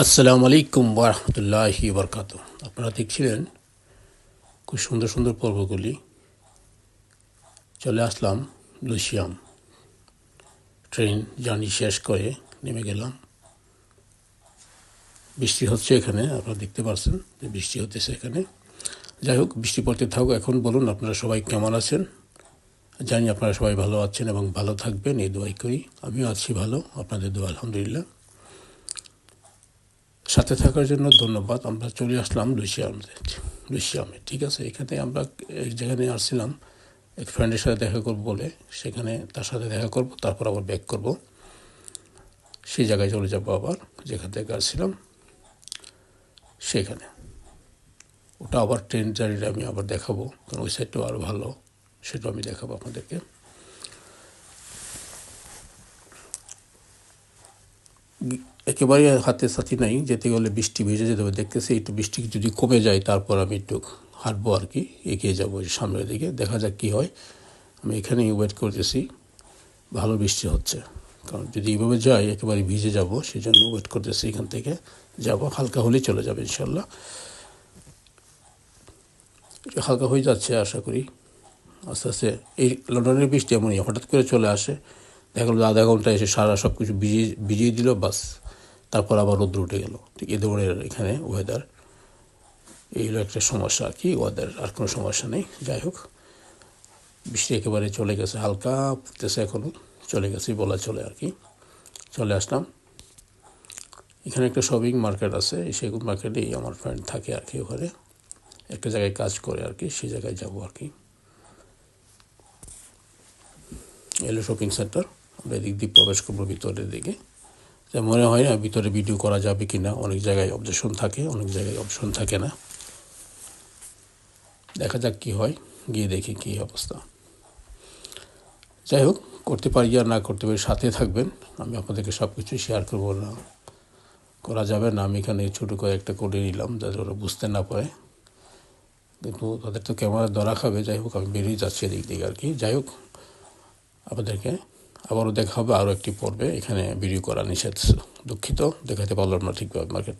আসসালামু আলাইকুম ওরহমতুল্লাহি বরকাত আপনারা দেখছিলেন খুব সুন্দর সুন্দর পর্বগুলি। চলে আসলাম লুসিয়াম। ট্রেন জার্নি শেষ করে নেমে গেলাম। বৃষ্টি হচ্ছে এখানে, আপনারা দেখতে পাচ্ছেন যে বৃষ্টি হতেছে এখানে। যাই হোক, বৃষ্টি পড়তে থাকুক। এখন বলুন, আপনারা সবাই কেমন আছেন? জানি আপনারা সবাই ভালো আছেন এবং ভালো থাকবেন। এই দোয়াই করি। আমিও আছি ভালো, আপনাদের দোয়া আলহামদুলিল্লাহ। সাথে থাকার জন্য ধন্যবাদ। আমরা চলে আসলাম লুসিয়ামে লুসিয়ামে ঠিক আছে? এখানে আমরা এক যেখানে আসছিলাম। এক ফ্রেন্ডের সাথে দেখা করব বলে। সেখানে তার সাথে দেখা করব, তারপর আবার ব্যাক করব। সেই জায়গায় চলে যাব আবার, যেখান থেকে আসছিলাম। সেখানে। ওটা আবার ট্রেন জার্নিটা আমি আবার দেখাবো, কারণ ওই সাইডটাও আরও ভালো। সেটাও আমি দেখাবো আপনাদেরকে। একেবারে হাতে সাথে নাই, যেতে গেলে বৃষ্টি ভেজে যেতে হবে, দেখতেছি একটু বৃষ্টি যদি কমে যায়, তারপর আমি একটু হাঁটবো আর কি, এগিয়ে যাব সামনের দিকে, দেখা যাক কী হয়। আমি এখানেই ওয়েট করতেছি, ভালো বৃষ্টি হচ্ছে, কারণ যদি এইভাবে যাই একেবারে ভিজে যাব সেই জন্য ওয়েট করতেছি এখান থেকে, যাব, হালকা হলেই চলে যাবে ইনশাল্লাহ। হালকা হয়ে যাচ্ছে আশা করি, আস্তে আস্তে এই লন্ডনের বৃষ্টি এমনই, হঠাৎ করে চলে আসে দেখা গেলো আধা ঘণ্টা এসে সারা সব কিছু ভিজিয়ে ভিজিয়ে দিল, বাস। তারপর আবার রোদ্র উঠে গেল। ঠিক এ ধরনের এখানে ওয়েদার এই হলো একটা সমস্যা আর কি ওয়েদার আর কোনো সমস্যা নেই। যাই হোক, বৃষ্টি একেবারে চলে গেছে, হালকা পড়তেছে এখনও চলে গেছে বলা চলে আর কি। চলে আসলাম। এখানে একটা শপিং মার্কেট আছে সেগুন মার্কেটেই আমার ফ্রেন্ড থাকে আর কি ওখানে। একটা জায়গায় কাজ করে আর কি সেই জায়গায় যাব আর কি। এলো শপিং সেন্টার আমরা এদিক দিয়ে প্রবেশ করব ভিতরের দিকে। যা মনে হয় না ভিতরে ভিডিও করা যাবে কি না অনেক জায়গায় অবজেকশন থাকে, অনেক জায়গায় অপশন থাকে না। দেখা যাক কী হয়, গিয়ে দেখি কী অবস্থা। যাই হোক, করতে পারি আর না করতে পারি, সাথে থাকবেন। আমি আপনাদেরকে সব কিছু শেয়ার করব না। করা যাবে না, আমি এখানে ছোটো করে একটা করে নিলাম, যাতে ওরা বুঝতে না পারে। কিন্তু তাদের তো ক্যামেরা ধরা খাবে, যাই হোক, আমি বেরিয়ে যাচ্ছি এদিক দিকে আর কি। যাই হোক, আপনাদেরকে আবারও দেখা হবে, আরও একটি পর্বে। এখানে ভিডিও করা নিষেধ, দুঃখিত। দেখাতে পারলাম না ঠিকভাবে মার্কেট